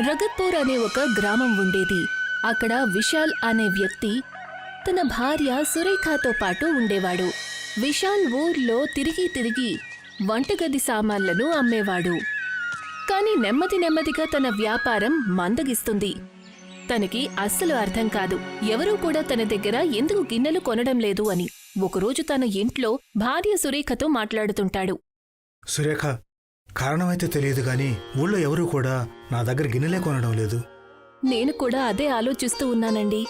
రగత్పూర్ అనే ఒక గ్రామం ఉండేది. అక్కడ విశాల్ అనే వ్యక్తి తన భార్య సురేఖతో పాటు ఉండేవాడు. విశాల్ ఊర్లో తిరిగి తిరిగి వంటగది సామాన్లను అమ్మేవాడు. కాని నెమ్మది నెమ్మదిగా తన వ్యాపారం మందగిస్తుంది. తనకి అస్సలు అర్థం కాదు. ఎవరూ కూడా తన దగ్గర ఎందుకు గిన్నెలు కొనడం లేదు అని. ఒకరోజు తన ఇంట్లో భార్య సురేఖతో మాట్లాడుతుంటాడు. సురేఖ కారణమైతే తెలియదు గాని ఊళ్ళో ఎవరూ కూడా నా దగ్గర గిన్నెలే కొనడం లేదు. నేను కూడా అదే ఆలోచిస్తూ ఉన్నానండి.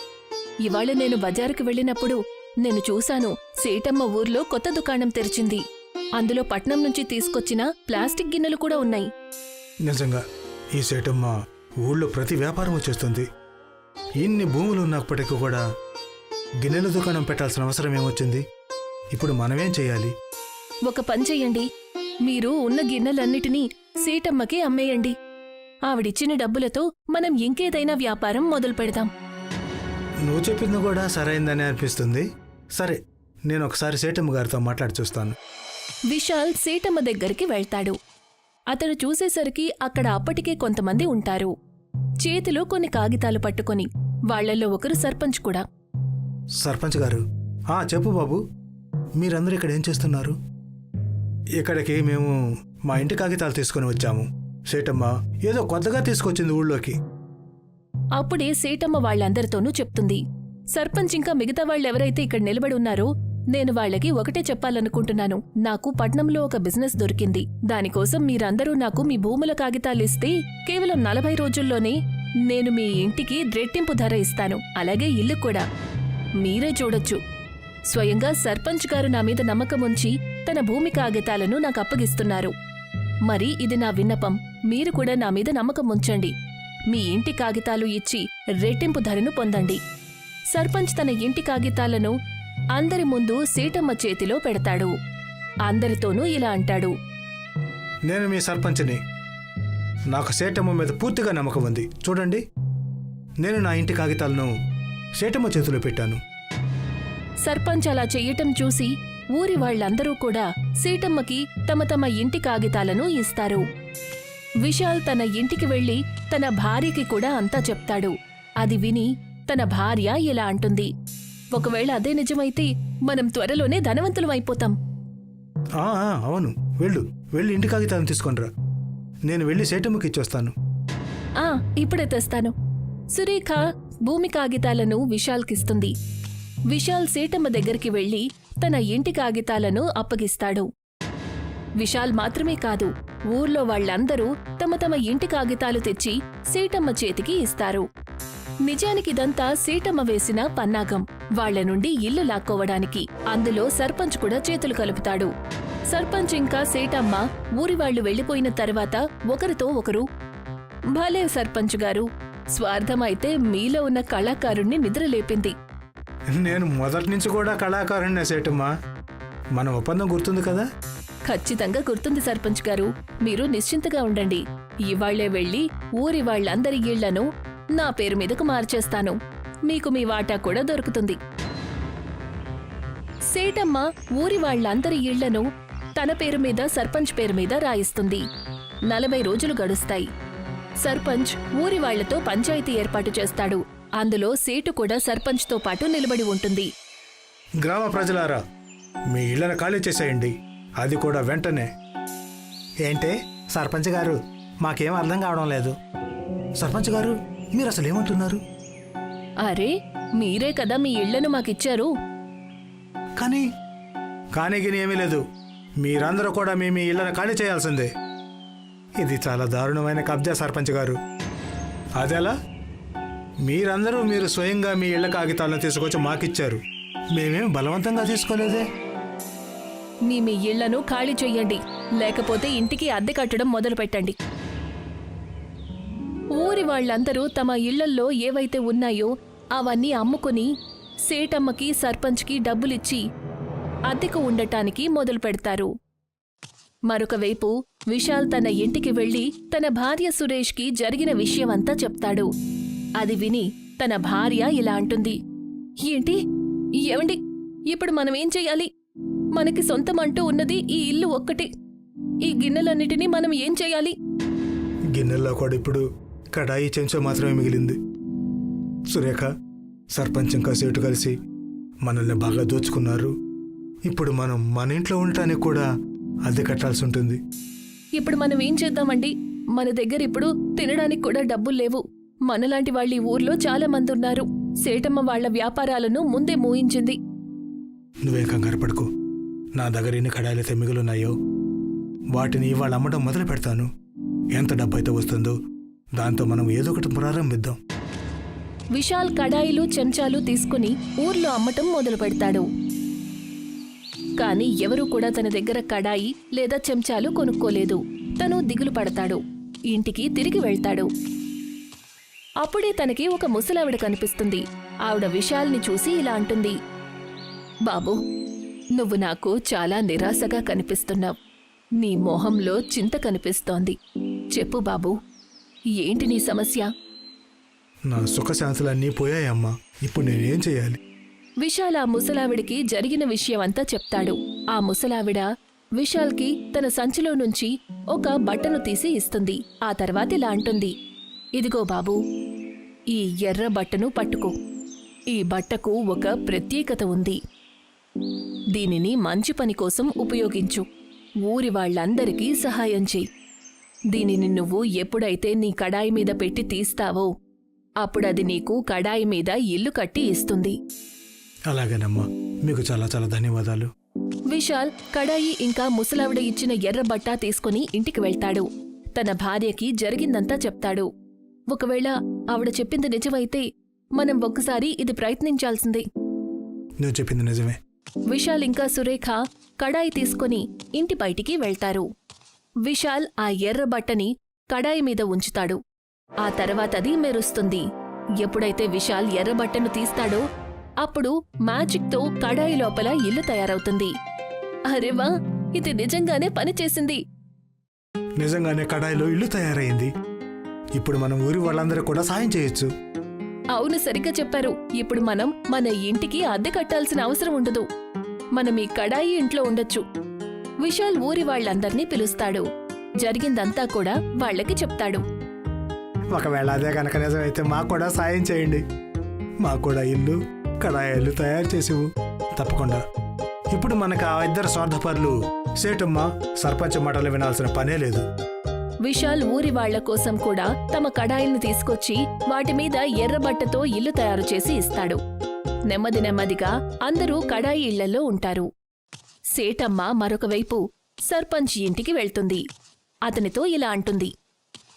ఇవాళ నేను బజారుకు వెళ్ళినప్పుడు నేను చూశాను సేటమ్మ ఊర్లో కొత్త దుకాణం తెరిచింది. అందులో పట్నం నుంచి తీసుకొచ్చిన ప్లాస్టిక్ గిన్నెలు కూడా ఉన్నాయి. నిజంగా ఈ సేటమ్మ ఊళ్ళో ప్రతి వ్యాపారం వచ్చేస్తుంది. ఇన్ని భూములు ఉన్నప్పటికీ కూడా గిన్నెల దుకాణం పెట్టాల్సిన అవసరం ఏమొచ్చింది? ఇప్పుడు మనమేం చేయాలి? ఒక పని చెయ్యండి మీరు ఉన్న గిన్నెలన్నిటినీ సీటమ్మకి అమ్మేయండి. ఆవిడిచ్చిన డబ్బులతో మనం ఇంకేదైనా వ్యాపారం మొదలు పెడదాం. నువ్వు చెప్పింది కూడా సరైందని అనిపిస్తుంది. సరే నేను ఒకసారి సేటమ్మ గారితో మాట్లాడి చూస్తాను. విశాల్ సీతమ్మ దగ్గరికి వెళ్తాడు. అతడు చూసేసరికి అక్కడ అప్పటికే కొంతమంది ఉంటారు. చేతిలో కొన్ని కాగితాలు పట్టుకొని వాళ్ళల్లో ఒకరు సర్పంచ్ కూడా. సర్పంచ్ గారు ఆ చెప్పు బాబు మీరందరూ ఇక్కడ ఏం చేస్తున్నారు? ఇక్కడికి మేము మా ఇంటి కాగితాలు తీసుకొని వచ్చాము. సేటమ్మ ఏదో కొత్తగా తీసుకొచ్చింది ఊళ్ళోకి. అప్పుడే సేటమ్మ వాళ్ళందరితోనూ చెప్తుంది. సర్పంచ్ ఇంకా మిగతా వాళ్ళెవరైతే ఇక్కడ నిలబడి ఉన్నారో నేను వాళ్ళకి ఒకటే చెప్పాలనుకుంటున్నాను. నాకు పట్నంలో ఒక బిజినెస్ దొరికింది. దానికోసం మీరందరూ నాకు మీ భూముల కాగితాలిస్తే కేవలం నలభై రోజుల్లోనే నేను మీ ఇంటికి రెట్టింపు ధర ఇస్తాను. అలాగే ఇల్లు కూడా. మీరే చూడొచ్చు. స్వయంగా సర్పంచ్ గారు నా మీద నమ్మకం ఉంచి తన భూమి కాగితాలను నాకు అప్పగిస్తున్నారు. మరి ఇది నా విన్నపం. మీరు కూడా నా మీద నమ్మకం ఉంచండి. మీ ఇంటి కాగితాలు ఇచ్చి రెట్టింపు ధరను పొందండి. సర్పంచ్ తన ఇంటి కాగితాలను అందరి ముందు సీతమ్మ చేతిలో పెడతాడు. అందరితోనూ ఇలా అంటాడు. నేను మీ సర్పంచ్ని. నాకు సేటమ్మ మీద పూర్తిగా నమ్మకం ఉంది. చూడండి. నేను నా ఇంటి కాగితాలను సేటమ్మ చేతిలో పెట్టాను. సర్పంచ్ అలా చెయ్యటం చూసి ఊరి వాళ్ళందరూ కూడా సీతమ్మకి తమ తమ ఇంటి కాగితాలను ఇస్తారు. విశాల్ తన ఇంటికి వెళ్ళి తన భార్యకి కూడా అంతా చెప్తాడు. అది విని తన భార్య ఇలా అంటుంది. ఒకవేళ అదే నిజమైతే మనం త్వరలోనే ధనవంతులం అయిపోతాం. ఆ, ఆ, అవును. వెళ్ళు. వెళ్ళి ఇంటి కాగితాలను తీసుకొనిరా నేను వెళ్ళి సేటమ్మకి ఇచ్చొస్తాను. ఆ ఇప్పుడే తెస్తాను. సురేఖ భూమి కాగితాలను విశాల్కిస్తుంది. విశాల్ సీతమ్మ దగ్గరికి వెళ్ళి తన ఇంటి కాగితాలను అప్పగిస్తాడు. విశాల్ మాత్రమే కాదు ఊర్లో వాళ్ళందరూ తమ తమ ఇంటి కాగితాలు తెచ్చి సీటమ్మ చేతికి ఇస్తారు. నిజానికిదంతా సీటమ్మ వేసిన పన్నాగం. వాళ్ళ నుండి ఇల్లు లాక్కోవడానికి అందులో సర్పంచ్ కూడా చేతులు కలుపుతాడు. సర్పంచ్ ఇంకా సీటమ్మ ఊరివాళ్ళు వెళ్ళిపోయిన తర్వాత ఒకరితో ఒకరు భలే సర్పంచ్ గారు స్వార్థమైతే మీలో ఉన్న కళాకారుణ్ణి నిద్రలేపింది. నేను మొదటి నుంచి కూడా కళాకారుణ్ణే సేటమ్మా. మన ఒప్పందం గుర్తుంది కదా? ఖచ్చితంగా గుర్తుంది సర్పంచ్ గారు. మీరు నిశ్చింతగా ఉండండి. ఇవాళ్ళే వెళ్ళి ఊరి వాళ్ళందరి ఇళ్ళను నా పేరు మీదకు మార్చేస్తాను. మీకు మీ వాటా కూడా దొరుకుతుంది. సేటమ్మ ఊరి వాళ్ళందరి ఇళ్ళను తన పేరు మీద సర్పంచ్ పేరు మీద రాయిస్తుంది. నలభై రోజులు గడుస్తాయి. సర్పంచ్ ఊరి వాళ్ళతో పంచాయతీ ఏర్పాటు చేస్తాడు. అందులో సేటు కూడా సర్పంచ్తో పాటు నిలబడి ఉంటుంది. గ్రామ ప్రజలారా మీ ఇళ్ళను ఖాళీ చేసేయండి. అది కూడా వెంటనే. ఏంటే సర్పంచ్ గారు మాకేం అర్థం కావడం లేదు. సర్పంచ్ గారు మీరు అసలు ఏమంటున్నారు? అరే మీరే కదా మీ ఇళ్ళను మాకిచ్చారు. కానీ కానీ గిని ఏమీ లేదు. మీరందరూ కూడా మీ మీ ఇళ్ళను ఖాళీ చేయాల్సిందే. ఇది చాలా దారుణమైన కబ్జా సర్పంచ్ గారు. అదెలా? మీరందరూ మీరు స్వయంగా మీ ఇళ్ళ కాగితాలను తీసుకొచ్చి మాకిచ్చారు. మేమేం బలవంతంగా తీసుకోలేదే? మీ మీ ఇళ్ళను ఖాళీ చెయ్యండి. లేకపోతే ఇంటికి అద్దె కట్టడం మొదలు పెట్టండి ఊరి వాళ్ళందరూ తమ ఇళ్ళల్లో ఏవైతే ఉన్నాయో అవన్నీ అమ్ముకుని సేటమ్మకి సర్పంచ్కి డబ్బులిచ్చి అద్దెకు ఉండటానికి మొదలు పెడతారు మరొకవైపు విశాల్ తన ఇంటికి వెళ్ళి తన భార్య సురేష్కి జరిగిన విషయమంతా చెప్తాడు. అది విని తన భార్య ఇలా అంటుంది. ఏంటి? ఏమండి ఇప్పుడు మనమేం చెయ్యాలి? మనకి సొంతమంటూ ఉన్నది ఈ ఇల్లు ఒక్కటి. ఈ గిన్నెలన్నిటినీ మనం ఏం చేయాలి గిన్నెల్లో కూడా ఇప్పుడు కడాయి చెంచా మాత్రమే మిగిలింది. సురేఖ సర్పంచ్ ఇంకా సేటు కలిసి మనల్ని బాగా దోచుకున్నారు. ఇప్పుడు మనం మన ఇంట్లో ఉండటానికి కూడా అద్దె కట్టాల్సి ఉంటుంది. ఇప్పుడు మనం ఏం చేద్దామండి? మన దగ్గర ఇప్పుడు తినడానికి కూడా డబ్బులు లేవు. మనలాంటి వాళ్ళ ఊర్లో చాలా మంది ఉన్నారు సేటమ్మ వాళ్ళ వ్యాపారాలను ముందే మూయించింది. నువ్వేం కంగారు పడుకో. నా దగ్గర ఎన్ని కడాయిలైతే మిగులున్నాయో వాటిని ఇవాళ అమ్మడం మొదలు పెడతాను. ఎంత డబ్బు అయితే వస్తుందో దాంతో మనం ఏదో ఒకటి ప్రారంభిద్దాం. విశాల్ కడాయిలు చెంచాలు తీసుకుని ఊర్లో అమ్మటం మొదలు పెడతాడు. కాని ఎవరూ కూడా తన దగ్గర కడాయి లేదా చెంచాలు కొనుక్కోలేదు. తను దిగులు పడతాడు. ఇంటికి తిరిగి వెళ్తాడు. అప్పుడే తనకి ఒక ముసలావిడ కనిపిస్తుంది. ఆవిడ విశాల్ని చూసి ఇలా అంటుంది. బాబు నువ్వు నాకు చాలా నిరాశగా కనిపిస్తున్నావు. నీ మొహంలో చింత కనిపిస్తోంది. చెప్పు బాబు ఏంటి నీ సమస్య? నా సుఖశాంతులన్నీ పోయాయమ్మా. ఇప్పుడు నేనేం చేయాలి? విశాల్ ఆ ముసలావిడికి జరిగిన విషయమంతా చెప్తాడు. ఆ ముసలావిడ విశాల్కి తన సంచిలో నుంచి ఒక బట్టను తీసి ఇస్తుంది. ఆ తర్వాత ఇలా అంటుంది. ఇదిగో బాబు ఈ ఎర్ర బట్టను పట్టుకో. ఈ బట్టకు ఒక ప్రత్యేకత ఉంది. దీనిని మంచి పని కోసం ఉపయోగించు. ఊరి వాళ్ళందరికీ సహాయం చెయ్యి దీనిని నువ్వు ఎప్పుడైతే నీ కడాయి మీద పెట్టి తీస్తావో అప్పుడది నీకు కడాయి మీద ఇల్లు కట్టి ఇస్తుంది. అలాగేనమ్మా మీకు చాలా చాలా ధన్యవాదాలు. విశాల్ కడాయి ఇంకా ముసలావిడ ఇచ్చిన ఎర్ర బట్ట తీసుకుని ఇంటికి వెళ్తాడు. తన భార్యకి జరిగిందంతా చెప్తాడు. ఒకవేళ ఆవిడ చెప్పింది నిజమైతే మనం ఒక్కసారి ఇది ప్రయత్నించాల్సిందే. నువ్వు చెప్పింది నిజమే. విశాల్ ఇంకా సురేఖ కడాయి తీసుకుని ఇంటి బయటికి వెళ్తారు. విశాల్ ఆ ఎర్ర బట్టని కడాయి మీద ఉంచుతాడు. ఆ తర్వాతది మెరుస్తుంది. ఎప్పుడైతే విశాల్ ఎర్ర బట్టను తీస్తాడో అప్పుడు మ్యాజిక్తో కడాయి లోపల ఇల్లు తయారవుతుంది. అరేవా ఇది నిజంగానే పనిచేసింది. నిజంగానే కడాయిలో ఇల్లు తయారైంది. ఇప్పుడు మనం ఊరి వాళ్ళందరూ కూడా సాయం చేయొచ్చు. అవును సరిగ్గా చెప్పారు. ఇప్పుడు మనం మన ఇంటికి అద్దె కట్టాల్సిన అవసరం ఉండదు. మనం ఈ కడాయి ఇంట్లో ఉండొచ్చు. విశాల్ ఊరి వాళ్ళందర్నీ పిలుస్తాడు. జరిగిందంతా కూడా వాళ్ళకి చెప్తాడు. ఒకవేళ అదే కనుక నిజమైతే మాకు కూడా సాయం చేయండి. మాకు కూడా ఇల్లు కడాయిలు తయారు చేసివు తప్పకుండా. ఇప్పుడు మనకు ఆ ఇద్దరు స్వార్థపరులు సేటమ్మ సర్పంచ్ మాటలు వినాల్సిన పనే లేదు. విశాల్ ఊరి వాళ్ళ కోసం కూడా తమ కడాయిల్ని తీసుకొచ్చి వాటి మీద ఎర్రబట్టతో ఇల్లు తయారు చేసి ఇస్తాడు. నెమ్మది నెమ్మదిగా అందరూ కడాయి ఇళ్ళలో ఉంటారు. సేటమ్మ మరొక వైపు సర్పంచ్ ఇంటికి వెళ్తుంది. అతనితో ఇలా అంటుంది.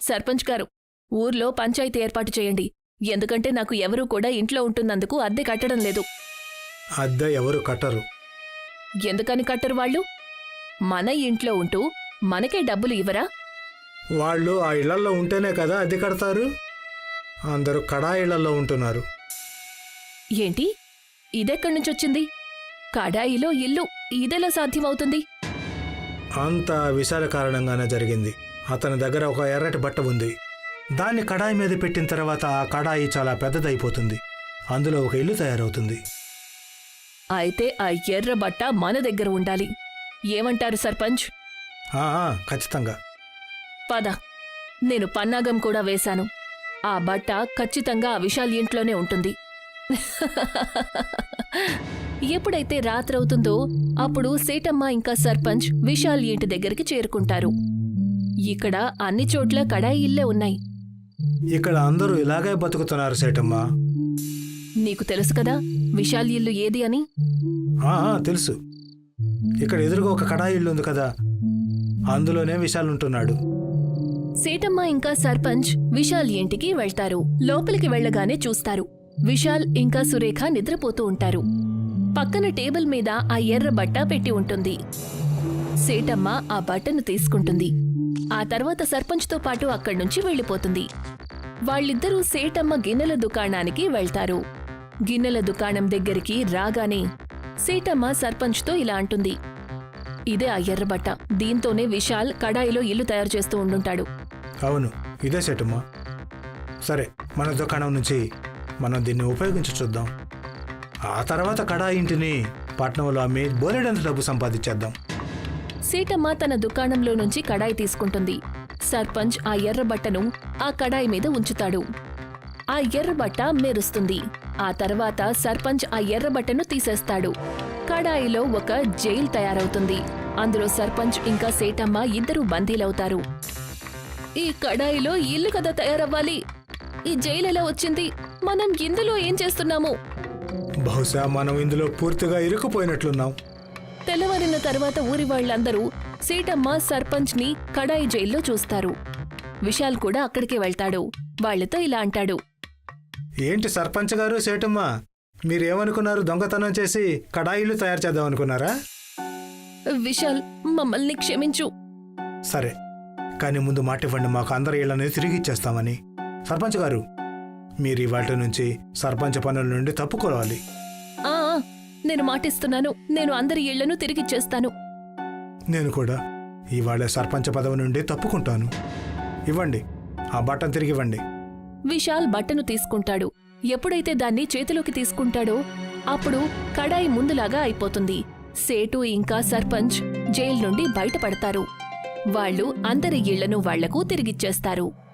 సర్పంచ్ గారు ఊర్లో పంచాయతీ ఏర్పాటు చేయండి. ఎందుకంటే నాకు ఎవరూ కూడా ఇంట్లో ఉంటున్నందుకు అద్దె కట్టడం లేదు. అద్దె ఎవరు కట్టరు. ఎందుకని కట్టరు వాళ్ళు? మన ఇంట్లో ఉంటూ మనకే డబ్బులు ఇవ్వరా? వాళ్ళు ఆ ఇళ్ళలో ఉంటేనే కదా అద్దె కడతారు? అందరూ కడాయిళ్ళలో ఉంటున్నారు. ఏంటి? ఇదెక్కడి నుంచొచ్చింది? కడాయిలో ఇల్లు ఇదెలా సాధ్యమవుతుంది? అంత విశాల కారణంగానే జరిగింది. అతని దగ్గర ఒక ఎర్రటి బట్ట ఉంది. దాన్ని కడాయి మీద పెట్టిన తర్వాత ఆ కడాయి చాలా పెద్దదైపోతుంది. అందులో ఒక ఇల్లు తయారవుతుంది. అయితే ఆ ఎర్ర బట్ట మన దగ్గర ఉండాలి. ఏమంటారు సర్పంచ్? ఖచ్చితంగా. పద. నేను పన్నాగం కూడా వేశాను. ఆ బట్ట ఖచ్చితంగా ఆ విశాల్ ఇంట్లోనే ఉంటుంది. ఎప్పుడైతే రాత్రవుతుందో అప్పుడు సేటమ్మ ఇంకా సర్పంచ్ విశాల్ ఇంటి దగ్గరికి చేరుకుంటారు. ఇక్కడ అన్ని చోట్ల కడాయి ఇల్లే ఉన్నాయి. ఇక్కడ అందరూ ఇలాగే బతుకుతున్నారు సేటమ్మా. నీకు తెలుసు కదా విశాల్ ఇల్లు ఏది అని? తెలుసు. ఇక్కడ ఎదురుగా ఒక కడాయి ఇల్లు ఉంది కదా. అందులోనే విశాల్ ఉంటున్నాడు. సేటమ్మ ఇంకా సర్పంచ్ విశాల్ ఇంటికి వెళ్తారు. లోపలికి వెళ్ళగానే చూస్తారు. విశాల్ ఇంకా సురేఖ నిద్రపోతూ ఉంటారు. పక్కన టేబుల్ మీద ఆ ఎర్ర బట్ట పెట్టి ఉంటుంది. సేటమ్మ ఆ బట్టను తీసుకుంటుంది. ఆ తర్వాత సర్పంచ్తో పాటు అక్కడ్నుంచి వెళ్ళిపోతుంది. వాళ్ళిద్దరూ సేటమ్మ గిన్నెల దుకాణానికి వెళ్తారు. గిన్నెల దుకాణం దగ్గరికి రాగానే సేటమ్మ సర్పంచ్తో ఇలా అంటుంది. ఇదే ఆ ఎర్రబట్ట దీంతోనే విశాల్ కడాయిలో ఇల్లు తయారు చేస్తూ ఉండుంటాడు. అవును ఇదే సెటమ్మా సరే మన దుకాణం నుంచి మనం దీన్ని ఉపయోగించి చూద్దాం. ఆ తర్వాత కడాయి ఇంటిని పట్నంలో అమ్మి బోలెడంత డబ్బు సంపాదించేద్దాం. సీతమ్మ తన దుకాణంలో నుంచి కడాయి తీసుకుంటుంది. సర్పంచ్ ఆ ఎర్ర బట్టను ఆ కడాయి మీద ఉంచుతాడు. ఆ ఎర్ర బట్ట మెరుస్తుంది. ఆ తర్వాత సర్పంచ్ ఆ ఎర్ర బట్టను తీసేస్తాడు. కడాయిలో ఒక జైల్ తయారవుతుంది. అందులో సర్పంచ్ ఇంకా సేటమ్మ ఇద్దరు బందీలవుతారు. ఈ కడాయిలో ఇల్లు కదా తయారవ్వాలి. ఈ జైలు ఎలా వచ్చింది? మనం ఇందులో ఏం చేస్తున్నాము? బహుశా మనం ఇందులో పూర్తిగా ఇరుక్కుపోయినట్లున్నాం. తెల్లవారిన తర్వాత ఊరి వాళ్ళందరూ సీటమ్మ సర్పంచ్ని కడాయి జైల్లో చూస్తారు. విశాల్ కూడా అక్కడికి వెళ్తాడు. వాళ్ళతో ఇలా అంటాడు. ఏంటి సర్పంచ్ గారు సేటమ్మ మీరేమనుకున్నారు దొంగతనం చేసి కడాయిలు తయారు చేద్దాం అనుకున్నారా విశాల్ మమ్మల్ని క్షమించు. సరే. కానీ ముందు మాట ఇవ్వండి మాకు అందరి ఇళ్ళని తిరిగి ఇచ్చేస్తామని. సర్పంచ్ గారు మీరు ఇవాటి నుంచి సర్పంచ్ పనుల నుండి తప్పుకోవాలి. ఆ ఆ, నేను మాటిస్తున్నాను. నేను అందరి ఇళ్ళను తిరిగిచ్చేస్తాను నేను కూడా ఇవాళ సర్పంచ్ పదవి నుండి తప్పుకుంటాను. ఇవ్వండి ఆ బట్టను తిరిగి ఇవ్వండి. విశాల్ బట్టను తీసుకుంటాడు. ఎప్పుడైతే దాన్ని చేతిలోకి తీసుకుంటాడో అప్పుడు కడాయి ముందులాగా అయిపోతుంది. సేటు ఇంకా సర్పంచ్ జైలు నుండి బయటపడతారు. వాళ్ళు అందరి ఇళ్ళను వాళ్ళకు తిరిగిచ్చేస్తారు.